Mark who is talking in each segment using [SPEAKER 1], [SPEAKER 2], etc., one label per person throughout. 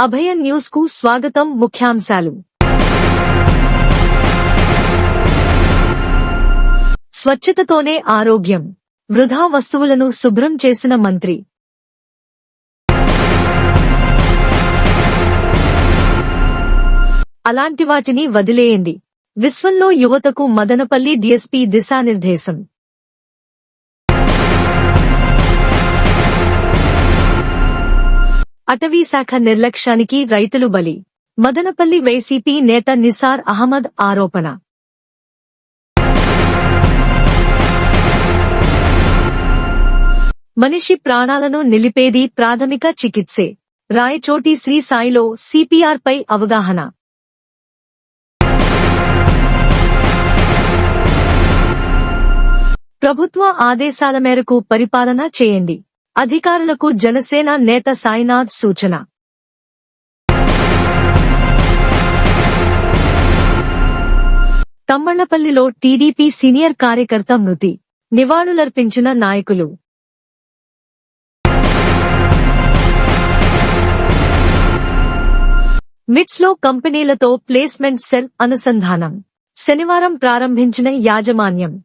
[SPEAKER 1] అభయ న్యూస్కు స్వాగతం ముఖ్యాంశాలు. స్వచ్ఛతతోనే ఆరోగ్యం. వృధా వస్తువులను శుభ్రం చేసిన మంత్రి. అలాంటి వాటిని వదిలేయండి. విశ్వంలో యువతకు మదనపల్లి డిఎస్పీ దిశానిర్దేశం. అటవీ శాఖ నిర్లక్ష్యానికి రైతులు బలి. మదనపల్లి వైసీపీ నేత నిసార్ అహ్మద్ ఆరోపణ. మనిషి ప్రాణాలను నిలిపేది ప్రాథమిక చికిత్సే. రాయచోటి శ్రీ సాయిలో సిపిఆర్ పై అవగాహన. ప్రభుత్వ ఆదేశాల మేరకు పరిపాలన చేయండి. అధికారులకు జనసేన నేత సాయినాథ్ సూచన. తమ్మళ్ళపల్లిలో టీడీపీ సీనియర్ కార్యకర్త మృతి. నివాళులర్పించిన నాయకులు. మిట్స్లో కంపెనీలతో ప్లేస్మెంట్ సెల్ అనుసంధానం. శనివారం ప్రారంభించిన యాజమాన్యం.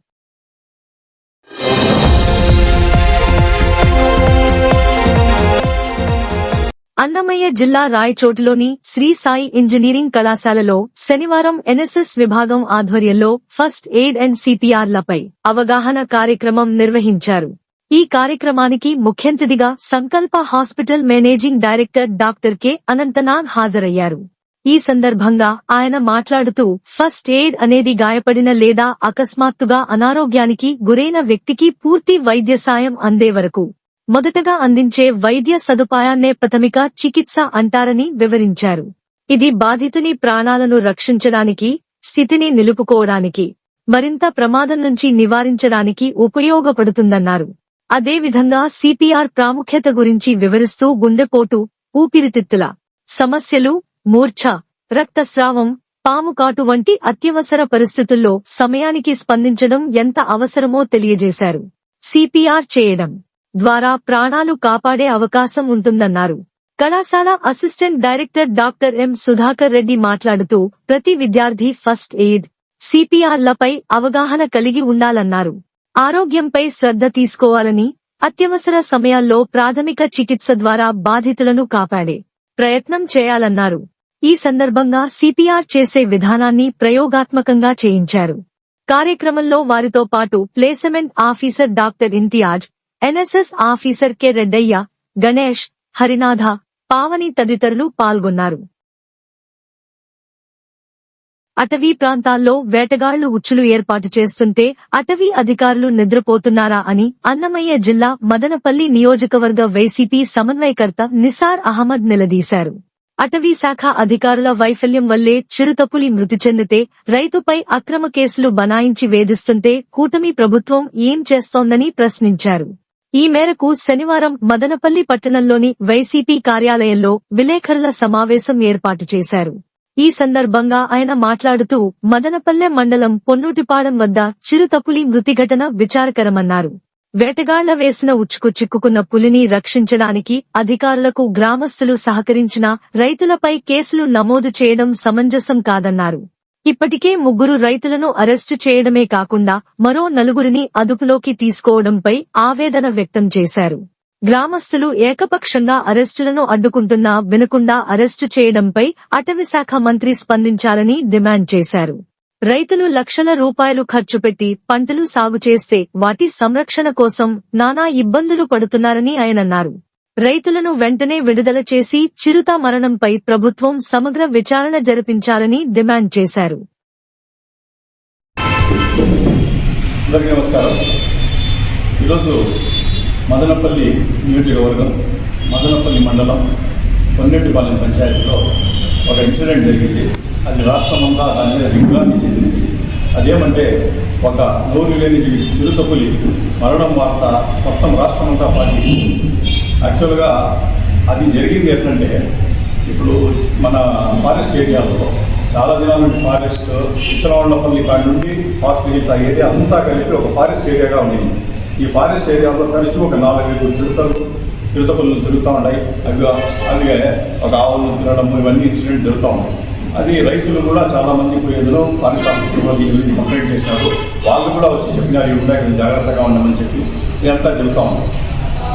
[SPEAKER 1] అన్నమయ్య జిల్లా రాయచోటులోని శ్రీ సాయి ఇంజనీరింగ్ కళాశాలలో శనివారం ఎన్ఎస్ఎస్ విభాగం ఆధ్వర్యంలో ఫస్ట్ ఎయిడ్ అండ్ సిపిఆర్లపై అవగాహన కార్యక్రమం నిర్వహించారు. ఈ కార్యక్రమానికి ముఖ్యంతిథిగా Sankalpa hospital managing director doctor K. Ananthanag హాజరయ్యారు. ఈ సందర్భంగా ఆయన మాట్లాడుతూ ఫస్ట్ ఎయిడ్ అనేది గాయపడిన లేదా అకస్మాత్తుగా అనారోగ్యానికి గురైన వ్యక్తికి పూర్తి వైద్య సాయం అందే వరకు మొదటగా అందించే వైద్య సదుపాయాన్నే ప్రాథమిక చికిత్స అంటారని వివరించారు. ఇది బాధితుని ప్రాణాలను రక్షించడానికి స్థితిని నిలుపుకోవడానికి మరింత ప్రమాదం నుంచి నివారించడానికి ఉపయోగపడుతుందన్నారు. అదేవిధంగా సిపిఆర్ ప్రాముఖ్యత గురించి వివరిస్తూ గుండెపోటు ఊపిరితిత్తుల సమస్యలు మూర్ఛ రక్తస్రావం పాము కాటు వంటి అత్యవసర పరిస్థితుల్లో సమయానికి స్పందించడం ఎంత అవసరమో తెలియజేశారు. సిపిఆర్ చేయడం ద్వారా ప్రాణాలు కాపాడే అవకాశం ఉంటుందన్నారు. కళాశాల assistant director doctor M Sudhakar Reddy మాట్లాడుతూ ప్రతి విద్యార్థి ఫస్ట్ ఎయిడ్ సిపిఆర్లపై అవగాహన కలిగి ఉండాలన్నారు. ఆరోగ్యంపై శ్రద్ధ తీసుకోవాలని అత్యవసర సమయాల్లో ప్రాథమిక చికిత్స ద్వారా బాధితులను కాపాడే ప్రయత్నం చేయాలన్నారు. ఈ సందర్భంగా సిపిఆర్ చేసే విధానాన్ని ప్రయోగాత్మకంగా చేయించారు. కార్యక్రమంలో వారితో పాటు placement officer doctor Imtiaz NSS officer K Reddaiah Ganesh Harinatha Pavani తదితరులు పాల్గొన్నారు. అటవీ ప్రాంతాల్లో వేటగాళ్ళు ఉచ్చులు ఏర్పాటు చేస్తుంటే అటవీ అధికారులు నిద్రపోతున్నారా అని అన్నమయ్య జిల్లా మదనపల్లి నియోజకవర్గ వైసీపీ సమన్వయకర్త నిసార్ అహ్మద్ నిలదీశారు. అటవీ శాఖ అధికారుల వైఫల్యం వల్లే చిరుతపులి మృతి చెందితే రైతుపై అక్రమ కేసులు బనాయించి వేధిస్తుంటే కూటమి ప్రభుత్వం ఏం చేస్తోందని ప్రశ్నించారు. ఈ మేరకు శనివారం మదనపల్లి పట్టణంలోని వైసీపీ కార్యాలయంలో విలేకరుల సమావేశం ఏర్పాటు చేశారు. ఈ సందర్భంగా ఆయన మాట్లాడుతూ మదనపల్లె మండలం పొన్నూటిపాడం వద్ద చిరుతపులి మృతి ఘటన విచారకరమన్నారు. వేటగాళ్ళ వేసిన ఉచ్చుకు చిక్కుకున్న పులిని రక్షించడానికి అధికారులకు గ్రామస్తులు సహకరించినా రైతులపై కేసులు నమోదు చేయడం సమంజసం కాదన్నారు. ఇప్పటికే ముగ్గురు రైతులను అరెస్టు చేయడమే కాకుండా మరో నలుగురిని అదుపులోకి తీసుకోవడంపై ఆవేదన వ్యక్తం చేశారు. గ్రామస్తులు ఏకపక్షంగా అరెస్టులను అడ్డుకుంటున్నా వినకుండా అరెస్టు చేయడంపై అటవీశాఖ మంత్రి స్పందించాలని డిమాండ్ చేశారు. రైతులు లక్షల రూపాయలు ఖర్చు పెట్టి పంటలు సాగు చేస్తే వాటి సంరక్షణ కోసం నానా ఇబ్బందులు పడుతున్నారని ఆయనన్నారు రైతులను వెంటనే విడుదల చేసి చిరుత మరణంపై ప్రభుత్వం సమగ్ర విచారణ జరిపించాలని డిమాండ్ చేశారు.
[SPEAKER 2] నమస్కారం. ఈరోజు మదనపల్లి నియోజకవర్గం మదనపల్లి మండలం పొన్నెట్టిపాలెం పంచాయతీలో ఒక ఇన్సిడెంట్ జరిగింది. అది రాష్ట్రమంతా దాని మీద దిగ్భ్రాంతి చెందింది. అదేమంటే ఒక నోరు లేని చిరుతపులి మరణం వార్త మొత్తం రాష్ట్రమంతా పాటింది యాక్చువల్గా అది జరిగింది ఎట్లంటే ఇప్పుడు మన ఫారెస్ట్ ఏరియాలో చాలా దినాల నుండి ఫారెస్ట్ ఇచ్చలవాళ్ళపల్లి కాడి నుండి హాస్పిటల్స్ అయ్యేది అంతా కలిపి ఒక ఫారెస్ట్ ఏరియాగా ఉండేది. ఈ ఫారెస్ట్ ఏరియాలో తరచు ఒక నాలుగైదు చిరుతలు చిరుతపుల్లు తిరుగుతూ ఉంటాయి. అవి అవి ఒక ఆవులను తినడం ఇవన్నీ ఇన్సిడెంట్ జరుగుతూ ఉంటాయి. అది రైతులు కూడా చాలా మంది ఏదో ఫారెస్ట్ ఆఫీసర్ వాళ్ళు గురించి కంప్లైంట్ చేసినారు. వాళ్ళు కూడా వచ్చి చెప్పినారు ఇవి ఉండే జాగ్రత్తగా ఉండమని చెప్పి. ఇదంతా జరుగుతూ ఉంది.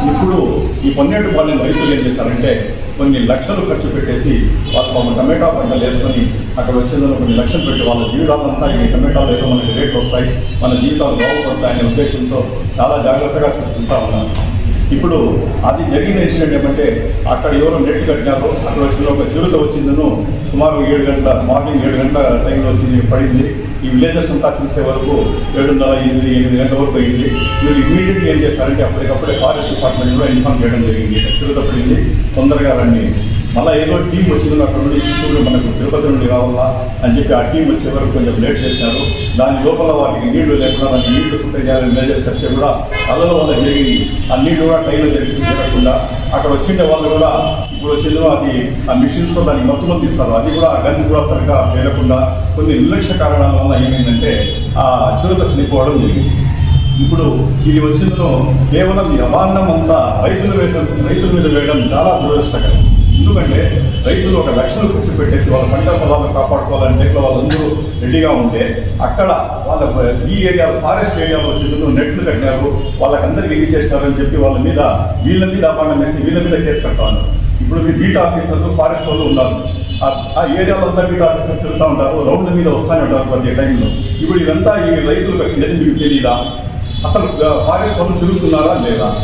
[SPEAKER 2] ఇప్పుడు ఈ పన్నెండు పొన్నేటిపాలెం రైతులు ఏం చేశారంటే కొన్ని లక్షలు ఖర్చు పెట్టేసి వాళ్ళు పాపం టమాటా పంటలు వేసుకొని అక్కడ వచ్చిన కొన్ని లక్షలు పెట్టి వాళ్ళ జీవితాలంతా ఈ టమాటాలు ఏదో మనకి రేట్లు వస్తాయి మన జీవితాలు అనే ఉద్దేశంతో చాలా జాగ్రత్తగా చూసుకుంటా ఉన్నారు. ఇప్పుడు అది జరిగిన ఇన్సిడెంట్ ఏమంటే అక్కడ ఎవరో నెట్ కట్టినారు అక్కడ వచ్చిన ఒక చిరుత వచ్చిందను సుమారు ఏడు గంటల మార్నింగ్ ఏడు గంటల టైంలో వచ్చింది పడింది. ఈ విలేజెస్ అంతా చూసే వరకు ఏడున్నర ఎనిమిది ఎనిమిది గంటల వరకు అయింది. మీరు ఇమీడియట్గా ఏం చేస్తారంటే అప్పటికప్పుడే ఫారెస్ట్ డిపార్ట్మెంట్ కూడా ఇన్ఫార్మ్ చేయడం జరిగింది. చిరుత పడింది. తొందరగా రండి. మళ్ళీ ఏదో టీం వచ్చింది అక్కడ నుండి చిత్తూరు మనకు తిరుపతి నుండి రావాలా అని చెప్పి ఆ టీం వచ్చే వరకు కొంచెం లేట్ చేసినారు దాని లోపల వాటికి నీళ్ళు లేకుండా దానికి నీళ్ళు సప్లై చేయాలని మేజర్ చెప్తే కూడా అల్లల వల్ల జరిగింది. ఆ నీళ్ళు కూడా టైంలో జరిగి జరగకుండా అక్కడ వచ్చిండే వాళ్ళు కూడా ఇప్పుడు వచ్చిందో అది ఆ మిషన్స్తో దానికి మొత్తం మంది అది కూడా గన్స్ కూడా సరిగ్గా పేరకుండా కొన్ని నిర్లక్ష్య కారణాల వల్ల ఏమైందంటే ఆ చిరుత చనిపోవడం జరిగింది. ఇప్పుడు ఇది వచ్చిందో కేవలం ఈ అంతా రైతులు వేసే రైతుల మీద వేయడం చాలా దురదృష్టకరం. ఎందుకంటే రైతులు ఒక లక్షలు ఖర్చు పెట్టేసి వాళ్ళ పంట పొలాలను కాపాడుకోవాలని వాళ్ళందరూ రెడీగా ఉంటే అక్కడ వాళ్ళ ఈ ఏరియా ఫారెస్ట్ ఏరియాలో వచ్చిందో నెట్లు కట్టినారు వాళ్ళకందరికీ ఇవి చేసినారని చెప్పి వాళ్ళ మీద వీళ్ళ మీద అపాండం వేసి వీళ్ళ మీద కేసు కడతా ఉన్నారు. ఇప్పుడు మీ బీట్ ఆఫీసర్లు ఫారెస్ట్ వాళ్ళు ఉన్నారు. ఆ- ఏరియాలో అంతా బీట్ ఆఫీసర్ తిరుగుతూ ఉంటారు. రౌండ్ మీద వస్తూనే ఉంటారు ప్రతి టైంలో. ఇప్పుడు ఇదంతా ఈ రైతులు కట్టినది మీకు తెలియదా అసలు ఫారెస్ట్ వాళ్ళు తిరుగుతున్నారా లేదా?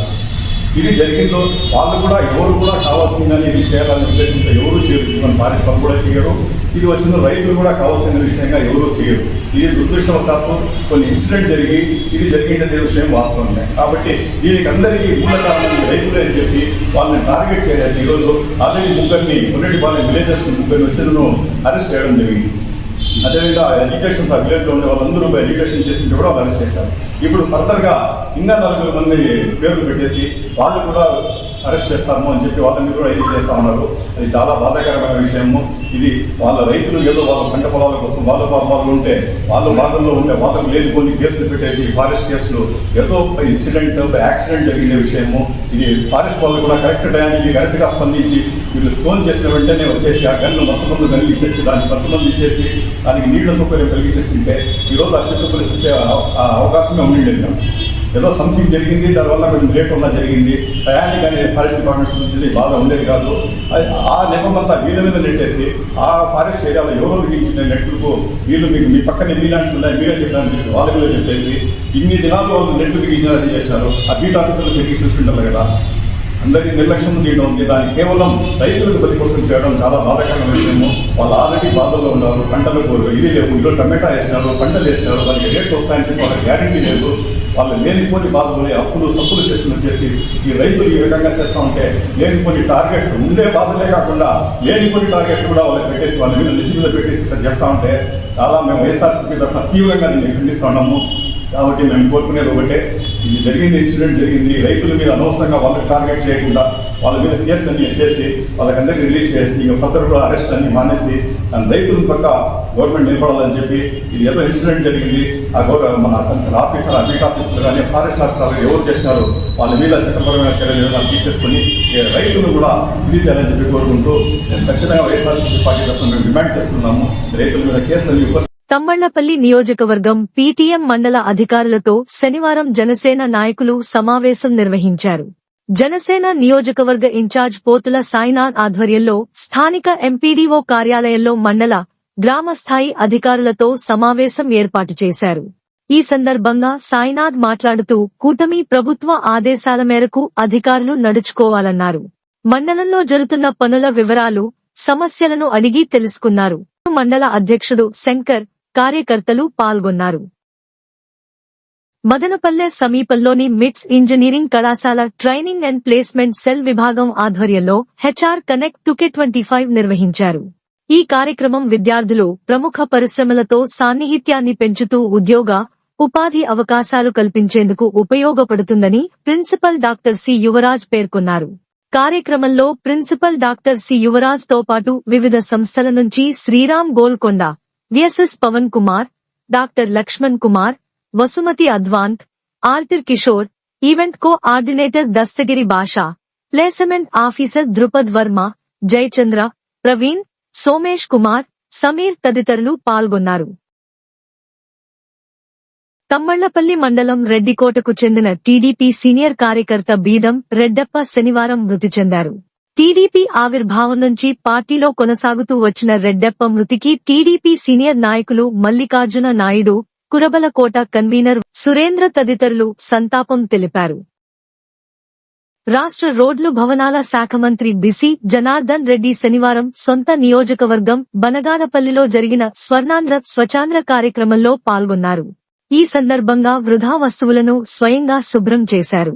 [SPEAKER 2] ఇది జరిగిందో వాళ్ళు కూడా ఎవరు కూడా కావాల్సిందని ఇది చేయాలనే ఉద్దేశంతో ఎవరు చేయరు. మన ఫారెస్ట్ వాళ్ళు కూడా చేయరు. ఇది వచ్చిన రైతులు కూడా కావాల్సిన విషయంగా ఎవరు చేయరు. ఇది దురదృష్టవశాత్తు కొన్ని ఇన్సిడెంట్ జరిగి ఇది జరిగిందనే విషయం వాస్తవమే కాబట్టి దీనికి అందరికీ మూల కారణం రైతులే అని చెప్పి వాళ్ళని టార్గెట్ చేసేసి ఈరోజు ఆల్రెడీ ముగ్గురిని కొన్నిటిపాలెం విలేజెస్ ముగ్గురిని వచ్చినను అరెస్ట్ చేయడం జరిగింది. అదేవిధంగా ఎడ్యుకేషన్ ఆ విలేజ్లో ఉండే వాళ్ళందరూ ఎడ్యుకేషన్ చేసింటే కూడా వాళ్ళు అరెస్ట్ చేశారు. ఇప్పుడు ఫర్దర్గా ఇంకా నలుగురు మంది పేర్లు పెట్టేసి వాళ్ళు కూడా అరెస్ట్ చేస్తాము అని చెప్పి వాళ్ళని కూడా ఇది చేస్తా ఉన్నారు. అది చాలా బాధాకరమైన విషయము. ఇది వాళ్ళ రైతులు ఏదో వాళ్ళ పంట పొలాల కోసం వాళ్ళ పాపాలు ఉంటే వాళ్ళ బాధల్లో ఉంటే వాళ్ళకు లేని కొన్ని కేసులు పెట్టేసి ఫారెస్ట్ కేసులు ఏదో ఇన్సిడెంట్ యాక్సిడెంట్ జరిగిన విషయము. ఇది ఫారెస్ట్ వాళ్ళు కూడా కరెక్ట్ టైంకి కరెక్ట్గా స్పందించి వీళ్ళు ఫోన్ చేసిన వెంటనే వచ్చేసి ఆ గన్ను మొత్తమంది గన్ను ఇచ్చేసి దానికి మొత్తమంది ఇచ్చేసి దానికి నీళ్ళ సౌకర్యం కలిగించేసి ఉంటే ఈరోజు ఆ చెట్టు పరిస్థితి అవకాశమే ఉండిండేది కాదు. ఏదో సంథింగ్ జరిగింది దానివల్ల కొంచెం లేట్ వల్ల జరిగింది. టయానికి కానీ ఫారెస్ట్ డిపార్ట్మెంట్స్ నుంచి బాధ ఉండేది కాదు. అది- ఆ నెపమంతా వీళ్ళ మీద నెట్టేసి ఆ ఫారెస్ట్ ఏరియాలో ఎవరో బిగించిన నెట్లకు వీళ్ళు మీకు మీ పక్కన ఎన్ని ఉన్నాయి మీరే చెప్పారని చెప్పి వాళ్ళ మీద చెప్పేసి ఇన్ని దినాలు వాళ్ళు నెట్లు బిగించారని చేశారు. ఆ బీట్ ఆఫీసర్లు తిరిగి చూస్తుంటారు కదా. అందరికీ నిర్లక్ష్యం చేయడం ఉంది. దాన్ని కేవలం రైతులకు బలి కోసం చేయడం చాలా బాధాకరమైన విషయము. వాళ్ళు ఆల్రెడీ బాధల్లో ఉన్నారు పంటలకు ఇది లేవు. ఈరోజు టమాటా వేసినారు పంటలు వేసినారు. దానికి రేట్లు వస్తాయని చెప్పి వాళ్ళకి గ్యారంటీ లేదు. వాళ్ళు లేనిపోని బాధలు అప్పులు సప్పులు చేసుకుని వచ్చేసి ఈ రైతులు ఈ విధంగా చేస్తూ ఉంటే లేనిపోని టార్గెట్స్ ఉండే బాధలే కాకుండా లేనిపోని టార్గెట్ కూడా వాళ్ళకి పెట్టేసి వాళ్ళ మీద నెత్తి మీద పెట్టేసి ఇక్కడ చేస్తూ ఉంటే చాలా మేము వైఎస్ఆర్సీపీ తరఫున తీవ్రంగా దీన్ని ఖండిస్తూ ఉన్నాము. కాబట్టి మేము కోరుకునేది ఒకటే. ఇది జరిగింది ఇన్సిడెంట్ జరిగింది. రైతుల మీద అనవసరంగా వాళ్ళకి టార్గెట్ చేయకుండా వాళ్ళ మీద కేసులన్నీ ఎత్తేసి వాళ్ళకందరికీ రిలీజ్ చేసి ఇక ఫర్దర్ కూడా అరెస్ట్ అన్ని మానేసి రైతుల పక్క గవర్నమెంట్ నిలబడాలని చెప్పి ఇది ఏదో ఇన్సిడెంట్ జరిగింది. ఆ గౌరవ మన కన్సల్ ఆఫీసర్ అడ్మిట్ ఆఫీసర్లు కానీ ఫారెస్ట్ ఆఫీసర్లు ఎవరు చేసినారు వాళ్ళ మీద చట్టపరమైన చర్యలు ఏదైనా తీసేసుకొని ఈ రైతులు కూడా ఇది చేయాలని చెప్పి కోరుకుంటూ నేను ఖచ్చితంగా వైఎస్ఆర్సీపీ పార్టీ తరఫున మేము డిమాండ్ చేస్తున్నాము. రైతుల మీద కేసులన్నీ ఉప
[SPEAKER 1] తమ్మళ్ళపల్లి నియోజకవర్గం పీటీఎం మండల అధికారులతో శనివారం జనసేన నాయకులు సమావేశం నిర్వహించారు. జనసేన నియోజకవర్గ ఇన్ఛార్జ్ పోతుల సాయినాథ్ ఆధ్వర్యంలో స్థానిక ఎంపీడీఓ కార్యాలయంలో మండల గ్రామస్థాయి అధికారులతో సమావేశం ఏర్పాటు చేశారు. ఈ సందర్భంగా సాయినాథ్ మాట్లాడుతూ కూటమి ప్రభుత్వ ఆదేశాల మేరకు అధికారులు నడుచుకోవాలన్నారు. మండలంలో జరుగుతున్న పనుల వివరాలు సమస్యలను అడిగి తెలుసుకున్నారు. మండల అధ్యక్షుడు శంకర్ కార్యకర్తలు పాల్గొన్నారు. మదనపల్లె సమీపంలోని మిట్స్ ఇంజనీరింగ్ కళాశాల ట్రైనింగ్ అండ్ ప్లేస్మెంట్ సెల్ విభాగం ఆధ్వర్యంలో HR connect two K twenty five నిర్వహించారు. ఈ కార్యక్రమం విద్యార్థులు ప్రముఖ పరిశ్రమలతో సాన్నిహిత్యాన్ని పెంచుతూ ఉద్యోగ ఉపాధి అవకాశాలు కల్పించేందుకు ఉపయోగపడుతుందని ప్రిన్సిపల్ డాక్టర్ సి యువరాజ్ పేర్కొన్నారు. కార్యక్రమంలో ప్రిన్సిపల్ డాక్టర్ సి యువరాజ్తో పాటు వివిధ సంస్థల నుంచి Sriram Golconda VSS Pavan Kumar doctor Lakshman Kumar Vasumathi Advanth ఆర్తిర్ Kishore event coordinator Dastagiri Basha placement officer Drupad Varma Jayachandra Praveen Somesh Kumar Sameer తదితరులు పాల్గొన్నారు. తమ్మళ్ళపల్లి మండలం రెడ్డికోటకు చెందిన టీడీపీ సీనియర్ కార్యకర్త బీదం రెడ్డప్ప శనివారం మృతి చెందారు. టీడీపీ ఆవిర్భావం నుంచి పార్టీలో కొనసాగుతూ వచ్చిన రెడ్డప్ప మృతికి టీడీపీ సీనియర్ నాయకులు మల్లికార్జున నాయుడు కురబలకోట కన్వీనర్ సురేంద్ర తదితరులు సంతాపం తెలిపారు. రాష్ట్ర రోడ్లు భవనాల శాఖ మంత్రి బిసి జనార్దన్ రెడ్డి శనివారం సొంత నియోజకవర్గం బనగానపల్లిలో జరిగిన స్వర్ణాంధ్ర స్వచ్ఛాంధ్ర కార్యక్రమంలో పాల్గొన్నారు. ఈ సందర్భంగా వృధా వస్తువులను స్వయంగా శుభ్రం చేశారు.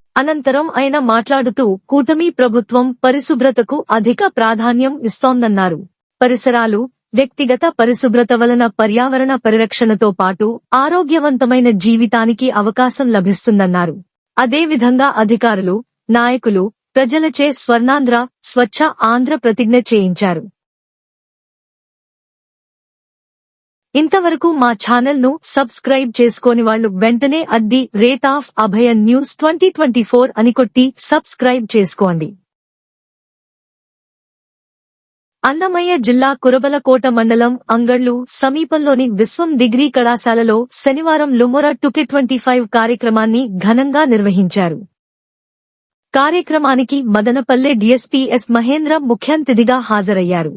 [SPEAKER 1] అనంతరం ఆయన మాట్లాడుతూ కూటమి ప్రభుత్వం పరిశుభ్రతకు అధిక ప్రాధాన్యం ఇస్తోందన్నారు. పరిసరాలు వ్యక్తిగత పరిశుభ్రత వలన పర్యావరణ పరిరక్షణతో పాటు ఆరోగ్యవంతమైన జీవితానికి అవకాశం లభిస్తుందన్నారు. అదేవిధంగా అధికారులు నాయకులు ప్రజలచే స్వర్ణాంధ్ర స్వచ్ఛ ఆంధ్ర ప్రతిజ్ఞ చేయించారు. ఇంతవరకు మా ఛానల్ను సబ్స్క్రైబ్ చేసుకోని వాళ్ళు వెంటనే అద్ది rate of Abhaya news twenty twenty four అని కొట్టి సబ్స్క్రైబ్ చేసుకోండి. అన్నమయ్య జిల్లా కురబలకోట మండలం అంగళ్ళు సమీపంలోని విశ్వం డిగ్రీ కళాశాలలో శనివారం లుమొరా టుకె ట్వంటీ ఫైవ్ కార్యక్రమాన్ని ఘనంగా నిర్వహించారు. కార్యక్రమానికి మదనపల్లె డీఎస్పీ ఎస్ మహేంద్ర ముఖ్యాంతిథిగా హాజరయ్యారు.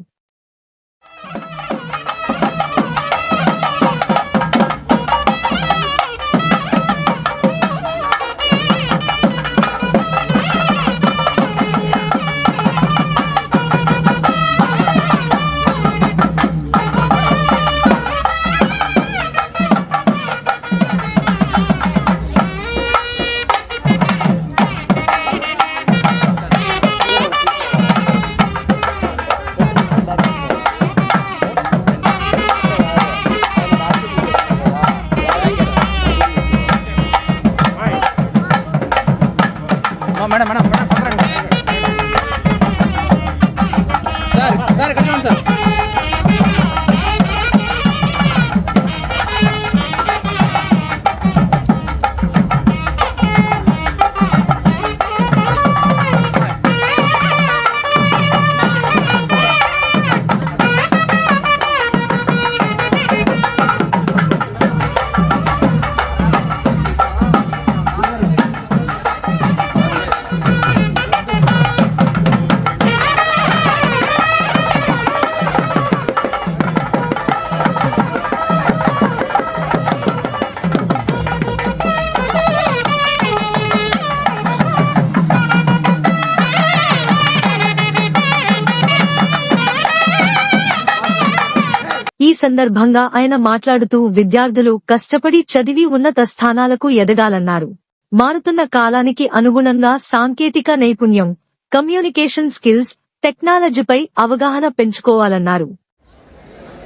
[SPEAKER 3] సందర్భంగా ఆయన మాట్లాడుతూ విద్యార్థులు కష్టపడి చదివి ఉన్నత స్థానాలకు ఎదగాలన్నారు. మారుతున్న కాలానికి అనుగుణంగా సాంకేతిక నైపుణ్యం కమ్యూనికేషన్ స్కిల్స్ టెక్నాలజీపై అవగాహన పెంచుకోవాలన్నారు.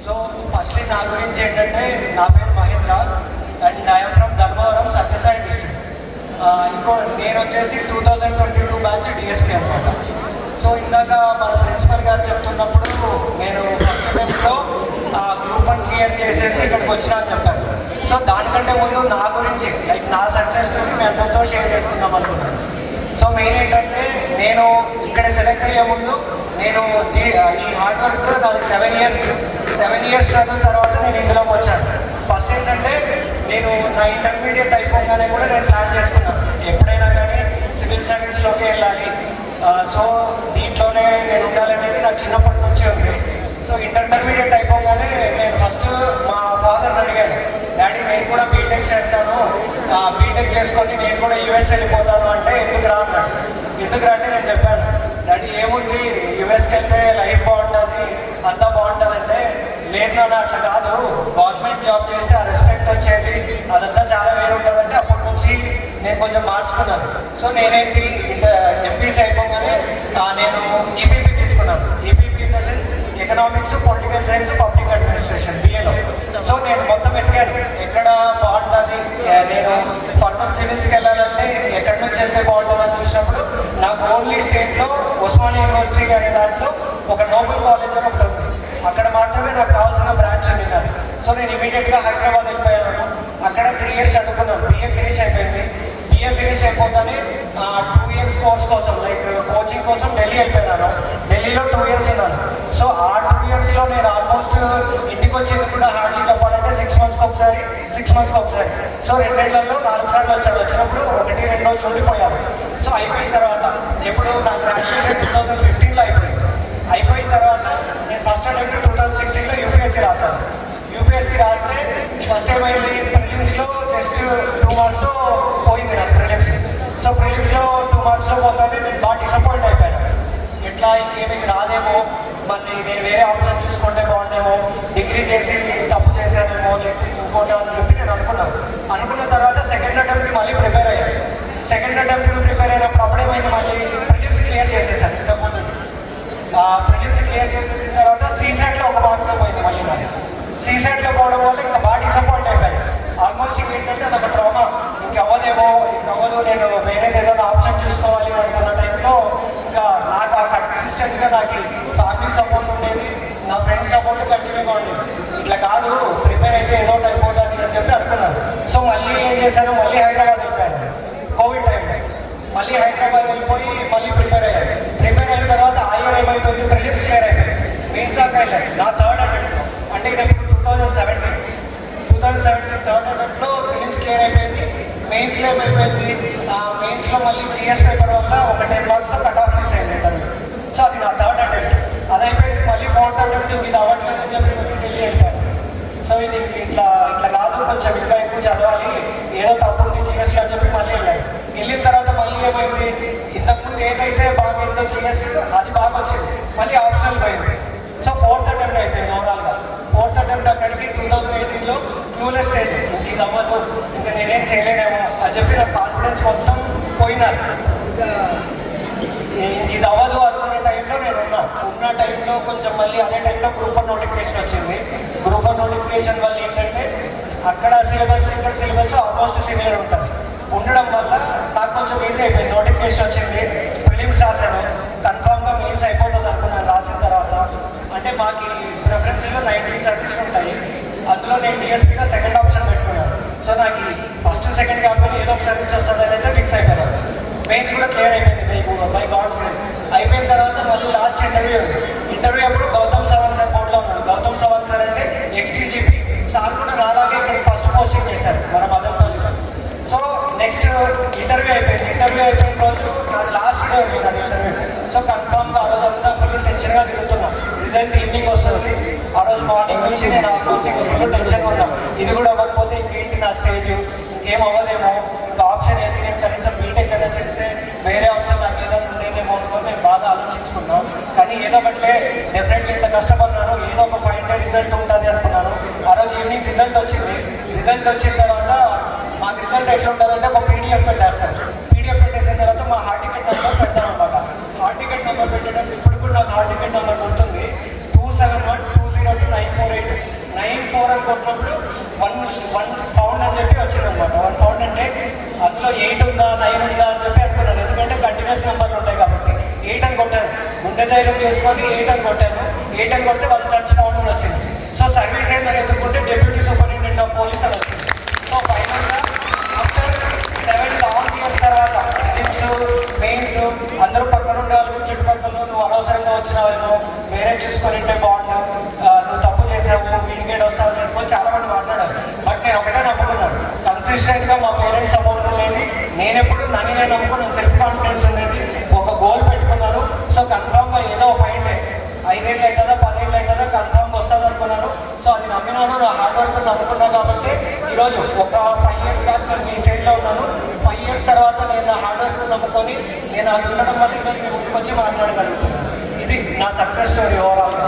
[SPEAKER 4] సో ఫస్ట్లీ నా గురించి ఏంటంటే నా పేరు Mahendra and I'm from Dharmavaram Sathya Sai district ఇంకో నేను వచ్చేసి two thousand twenty two batch DSP అనమాట సో ఇందాక మన ప్రిన్సిపల్ గారు చెప్తున్నప్పుడు నేను ఫస్ట్ క్లియర్ చేసేసి ఇక్కడికి వచ్చినా అని చెప్పారు. సో దానికంటే ముందు నా గురించి లైక్ నా సక్సెస్ స్టోరీ మీ అందరితో షేర్ చేసుకుందాం అనుకున్నాను. సో మెయిన్ ఏంటంటే నేను ఇక్కడ సెలెక్ట్ అయ్యే ముందు నేను ఈ హార్డ్ వర్క్ దాని సెవెన్ ఇయర్స్ సెవెన్ ఇయర్స్ చదివిన తర్వాత నేను ఇందులోకి వచ్చాను. ఫస్ట్ ఏంటంటే నేను నా ఇంటర్మీడియట్ అయిపోగానే కూడా నేను ప్లాన్ చేసుకున్నాను. ఎప్పుడైనా కానీ సివిల్ సర్వీస్లోకి వెళ్ళాలి. సో దీంట్లోనే నేను ఉండాలనేది నాకు చిన్నప్పటి నుంచి ఉంది. సో ఇంటర్మీడియట్ అయిపోగానే నేను ఫస్ట్ మా ఫాదర్ని అడిగాను డాడీ నేను కూడా బీటెక్ చేస్తాను. బీటెక్ చేసుకొని నేను కూడా యూఎస్ వెళ్ళిపోతాను అంటే ఎందుకు రా? అన్నాడు. ఎందుకు రా? అంటే నేను చెప్పాను డాడీ ఏముంది? యూఎస్కి వెళ్తే లైఫ్ బాగుంటుంది అంతా బాగుంటుంది అంటే లేదు నాన్న అట్లా కాదు. గవర్నమెంట్ జాబ్ చేస్తే ఆ రెస్పెక్ట్ వచ్చేది అదంతా చాలా వేరు ఉంటుందంటే అప్పటి నుంచి నేను కొంచెం మార్చుకున్నాను. సో నేనేంటి ఎంపీసీ అయిపోగానే నేను EPP economics political science public administration బిఏలో so నేను మొత్తం ఎతికాను. ఎక్కడ బాగుంటుంది? నేను ఫర్దర్ సివిల్స్కి వెళ్ళాలంటే ఎక్కడి నుంచి వెళ్తే బాగుంటుంది అని చూసినప్పుడు నాకు ఓన్లీ స్టేట్లో ఉస్మానియా యూనివర్సిటీ అనే దాంట్లో ఒక నోబెల్ కాలేజ్ అని ఒకటి ఉంది. అక్కడ మాత్రమే నాకు కావాల్సిన బ్రాంచ్ ఉంది సో నేను ఇమీడియట్గా హైదరాబాద్ వెళ్ళిపోయాను. అక్కడ త్రీ ఇయర్స్ చదువుకున్నాను. బిఏ ఫినిష్ అయిపోయింది. బిఏ ఫినిష్ అయిపోతానే టూ ఇయర్స్ కోర్స్ కోసం లైక్ కోచింగ్ కోసం ఢిల్లీ వెళ్ళిపోయినాను. ఢిల్లీలో టూ ఇయర్స్ ఉన్నాను. సో ఆ టూ ఇయర్స్లో నేను ఆల్మోస్ట్ uh, ఇంటికి వచ్చింది కూడా హార్డ్లీ చెప్పాలంటే సిక్స్ మంత్స్కి ఒకసారి సిక్స్ మంత్స్కి ఒకసారి. సో రెండేళ్ళలో నాలుగు సార్లు వచ్చాను వచ్చినప్పుడు ఒకటి రెండు రోజులు ఉండిపోయాను సో అయిపోయిన తర్వాత ఎప్పుడు నా గ్రాడ్యుయేషన్ టూ థౌసండ్ ఫిఫ్టీన్లో అయిపోయింది. అయిపోయిన తర్వాత నేను ఫస్ట్ అటెంప్ట్ టూ థౌసండ్ సిక్స్టీన్లో యూపీఎస్సీ రాశాను. యూపీఎస్సీ రాస్తే ఫస్ట్ ఏమైంది ప్రిలిమ్స్లో జస్ట్ టూ మార్క్స్ పోయింది నాకు ప్రిలిమ్స్ సో ప్రిలిమ్స్లో టూ మార్క్స్లో పోతానే నేను బాగా డిసప్పాయింట్ అయిపోయాను. ఎట్లా ఇంకేమి రాదేమో. మళ్ళీ నేను వేరే ఆప్షన్ చూసుకుంటే బాగుండేమో. డిగ్రీ చేసి తప్పు చేశానేమో లేకపోతే ఇంకోటి అని చెప్పి నేను అనుకున్నాను. అనుకున్న తర్వాత సెకండ్ అటెంప్ట్కి మళ్ళీ ప్రిపేర్ అయ్యాను సెకండ్ అటెంప్ట్కి ప్రిపేర్ అయినప్పుడు అప్పుడేమైంది మళ్ళీ? ప్రిలిమ్స్ క్లియర్ చేసేసాను ఇంతకుముందు. ప్రిలిమ్స్ క్లియర్ చేసేసిన తర్వాత సీసెట్లో ఒక మార్కులో పోయింది మళ్ళీ నాకు సీసెట్లో పోవడం వల్ల ఇంకా బాగా డిసప్పాయింట్ అయిపోయాను. ఆల్మోస్ట్ ఏంటంటే అదొక డ్రామా ఇంకెవ్వదేమో ఇంకెవ్వదు నేను వేరేది ఏదైనా ఆప్షన్ చూసుకోవాలి అనుకున్నాను టైంలో ఇంకా నాకు ఆ కన్సిస్టెంట్గా నాకు ఫ్యామిలీ సపోర్ట్ ఉండేది నా ఫ్రెండ్స్ సపోర్ట్ కంటిన్యూగా ఉండేది. ఇట్లా కాదు ప్రిపేర్ అయితే ఏదో ఒకటి అయిపోతుంది అని చెప్పి అనుకున్నాను సో మళ్ళీ ఏం చేశాను మళ్ళీ హైదరాబాద్ వెళ్ళిపోయాను కోవిడ్ టైంలో మళ్ళీ హైదరాబాద్ వెళ్ళిపోయి మళ్ళీ ప్రిపేర్ అయ్యాను ప్రిపేర్ అయిన తర్వాత ఆ ఇయర్ ఏమైపోయింది? ప్రిలిమ్స్ క్లియర్ అయిపోయింది. మెయిన్స్ దాకా వెళ్ళాను నా థర్డ్ అటెంప్ట్లో అంటే ఇది two thousand seventeen two thousand seventeen third అటెంప్ట్లో prelims clear అయిపోయింది. మెయిన్స్లో ఏమైపోయింది? ఆ మళ్ళీ జిఎస్ పేపర్ వల్ల ఒక ten marks cut off miss అయింది ఇంటర్వ్యూ సో అది నా థర్డ్ అటెంప్ట్ అది అయిపోయింది మళ్ళీ ఫోర్త్ అటెంప్ట్ ఇది అవ్వట్లేదు అని చెప్పి మళ్ళీ ఢిల్లీ వెళ్ళిపోయాను. సో ఇది ఇట్లా ఇట్లా కాదు కొంచెం ఇంకా ఎక్కువ చదవాలి. ఏదో తప్పు ఉంది జిఎస్లో అని చెప్పి మళ్ళీ వెళ్ళాను. వెళ్ళిన తర్వాత మళ్ళీ ఏమైంది? ఇంతకుముందు ఏదైతే బాగా ఏందో జిఎస్ అది బాగా వచ్చింది. మళ్ళీ ఆప్షనల్ పోయింది. సో ఫోర్త్ అటెంప్ట్ అయిపోయింది ఓవరాల్గా ఫోర్త్ అటెంప్ట్ అక్కడికి టూ థౌజండ్ ఎయిటీన్లో క్లూలెస్ స్టేజ్ ఇంక ఇది అవ్వదు. ఇంకా నేనేం చేయలేనేమో అని చెప్పి నా కాన్ఫిడెన్స్ మొత్తం పోయినాను ఇది అవ్వదు అనుకునే టైంలో నేను ఉన్నా. ఉన్న టైంలో కొంచెం మళ్ళీ అదే టైంలో గ్రూప్ వన్ నోటిఫికేషన్ వచ్చింది. గ్రూప్ వన్ నోటిఫికేషన్ వల్ల ఏంటంటే అక్కడ సిలబస్ ఇక్కడ సిలబస్ ఆల్మోస్ట్ సిమిలర్ ఉంటుంది. ఉండడం వల్ల నాకు కొంచెం ఈజీ అయిపోయింది. నోటిఫికేషన్ వచ్చింది. ఫిలిమ్స్ రాశాను. కన్ఫామ్గా మెయిన్స్ అయిపోతుంది అనుకున్నాను. రాసిన తర్వాత. అంటే మాకు ప్రిఫరెన్స్లో నైన్టీన్ సర్వీస్లు ఉంటాయి. అందులో నేను డిఎస్పీగా సెకండ్ ఆఫ్ సో నాకు ఫస్ట్ సెకండ్ కాకపోతే ఏదో ఒక సర్వీస్ వస్తుందని అయితే ఫిక్స్ అయిపోయాను. మెయిన్స్ కూడా క్లియర్ అయిపోయింది బై బై గాడ్స్ గ్రేస్ అయిపోయిన తర్వాత మళ్ళీ లాస్ట్ ఇంటర్వ్యూ ఉంది. ఇంటర్వ్యూ అప్పుడు గౌతమ్ సవాంగ్ సార్ బోర్డులో ఉన్నాను గౌతమ్ సవాంగ్ సార్ అంటే ఎక్స్టీజీపీ సార్ కూడా రాలాగే ఇక్కడికి ఫస్ట్ పోస్టింగ్ చేశారు మన మదనపల్లిలో. సో నెక్స్ట్ ఇంటర్వ్యూ అయిపోయింది. ఇంటర్వ్యూ అయిపోయిన రోజు నాది లాస్ట్ డే ఉంది నాది ఇంటర్వ్యూ సో కన్ఫామ్గా ఆ రోజు అంతా ఫుల్ టెన్షన్గా తిరుగుతుంది రిజల్ట్ ఈవినింగ్ వస్తుంది. ఆ రోజు మార్నింగ్ నుంచి నేను ఆల్మోస్ట్ ఫుల్ టెన్షన్గా ఉన్నా. ఇది కూడా అవ్వకపోతే ఇంకేంటి నా స్టేజ్? ఇంకేం అవ్వదేమో. ఇంకా ఆప్షన్ ఏంటి? నేను కనీసం బీటెక్ అయినా చేస్తే వేరే ఆప్షన్ నాకు ఏదైనా ఉండేదేమో అనుకొని నేను బాగా ఆలోచించుకున్నాను కానీ ఏదో ఒకట్లే డెఫినెట్లీ ఇంత కష్టపడినాను ఏదో ఒక ఫైవ్ డే రిజల్ట్ ఉంటుంది అనుకున్నాను. ఆ రోజు ఈవినింగ్ రిజల్ట్ వచ్చింది. రిజల్ట్ వచ్చిన తర్వాత మాకు రిజల్ట్ ఎట్లా ఉంటుందంటే ఒక పీడిఎఫ్ పెట్టేస్తారు. పీడిఎఫ్ పెట్టేసిన తర్వాత మా హాల్ టికెట్ నెంబర్ పెడతాను అనమాట హార్ట్ టికెట్ నెంబర్ పెట్టేటప్పుడు ఇప్పుడు కూడా నాకు హాల్ టికెట్ నెంబర్ గుర్తుంది? Nine four eight nine four అని కొట్టినప్పుడు వన్ వన్ ఫౌండ్ అని చెప్పి వచ్చింది అనమాట వన్ ఫౌండ్ అంటే అందులో ఎయిట్ ఉందా నైన్ ఉందా అని చెప్పి అనుకున్నాను. ఎందుకంటే కంటిన్యూస్ నెంబర్లు ఉంటాయి కాబట్టి. ఎయిట్ అని కొట్టాను. గుండె ధైర్యం చేసుకొని ఎయిట్ అని కొట్టాను. ఎయిట్ అని కొడితే వన్ సర్చ్ ఫౌండ్ అని వచ్చింది. సో సర్వీస్ ఏందని ఎత్తుకుంటే డెప్యూటీ సూపరింటెండెంట్ ఆఫ్ పోలీస్ అని వచ్చింది. సో ఫైనల్గా ఆఫ్టర్ సెవెన్ లాంగ్ ఇయర్స్ తర్వాత టిప్స్ మెయిన్స్ అందరూ పక్కన ఉండే వాళ్ళు చుట్టుపక్కల నువ్వు అనవసరంగా వచ్చినావేమో వేరే చూసుకొని ఉంటే బాగుండు. చేసాము నువ్వు తప్పు చేసావు వస్తావు చాలా మంది మాట్లాడారు. బట్ నేను ఒకటే నమ్ముకున్నాను కన్సిస్టెంట్గా మా పేరెంట్స్ సపోర్ట్ ఉండేది. నేను ఎప్పుడు నన్ను నేను నమ్ముకున్నాను సెల్ఫ్ కాన్ఫిడెన్స్ ఉండేది. ఒక గోల్ పెట్టుకున్నాను. సో కన్ఫామ్గా ఏదో ఫైవ్ డే ఐదేళ్ళు అవుతుందా పదేళ్ళు అవుతుందా కన్ఫామ్గా వస్తుంది అనుకున్నాను. సో అది నమ్మినాను నా హార్డ్ వర్క్ నమ్ముకున్నాను కాబట్టి ఈరోజు ఒక ఫైవ్ ఇయర్స్ బ్యాక్ నేను మీ స్టేజ్లో ఉన్నాను. ఫైవ్ ఇయర్స్ తర్వాత నేను నా హార్డ్ వర్క్ నమ్ముకొని నేను అది ఉండడం వల్ల ఈరోజు మీ ముందుకు వచ్చి మాట్లాడగలుగుతున్నాను. ఇది నా సక్సెస్ స్టోరీ ఓవరాల్గా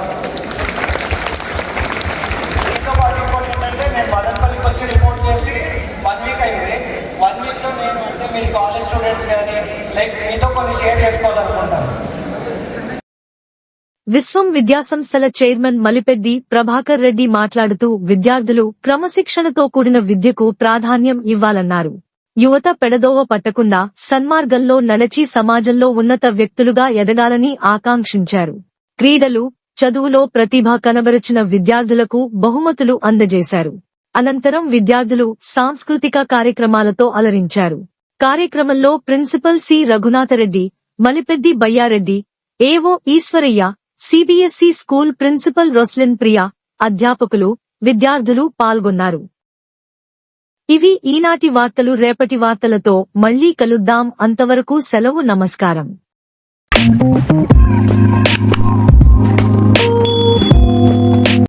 [SPEAKER 4] వచ్చి రిపోర్ట్ చేసి వన్ వీక్ అయింది. వన్ వీక్లో నేను అంటే మీరు కాలేజ్ స్టూడెంట్స్ కానీ లైక్ మీతో కొన్ని షేర్ చేసుకోవాలనుకుంటాను.
[SPEAKER 1] విశ్వం విద్యాసంస్థల చైర్మన్ మలిపెద్ది ప్రభాకర్ రెడ్డి మాట్లాడుతూ విద్యార్థులు క్రమశిక్షణతో కూడిన విద్యకు ప్రాధాన్యం ఇవ్వాలన్నారు. యువత పెడదోవ పట్టకుండా సన్మార్గంలో నడచి సమాజంలో ఉన్నత వ్యక్తులుగా ఎదగాలని ఆకాంక్షించారు. క్రీడలు చదువులో ప్రతిభ కనబరిచిన విద్యార్థులకు బహుమతులు అందజేశారు. అనంతరం విద్యార్థులు సాంస్కృతిక కార్యక్రమాలతో అలరించారు. కార్యక్రమంలో principal C. Raghunatha Reddy Malipeddi Bayyareddy AO Eswaraiah CBSE school principal Roslin Priya అధ్యాపకులు విద్యార్థులు పాల్గొన్నారు. ఇవి ఈనాటి వార్తలు రేపటి వార్తలతో మళ్ళీ కలుద్దాం. అంతవరకు సెలవు నమస్కారం.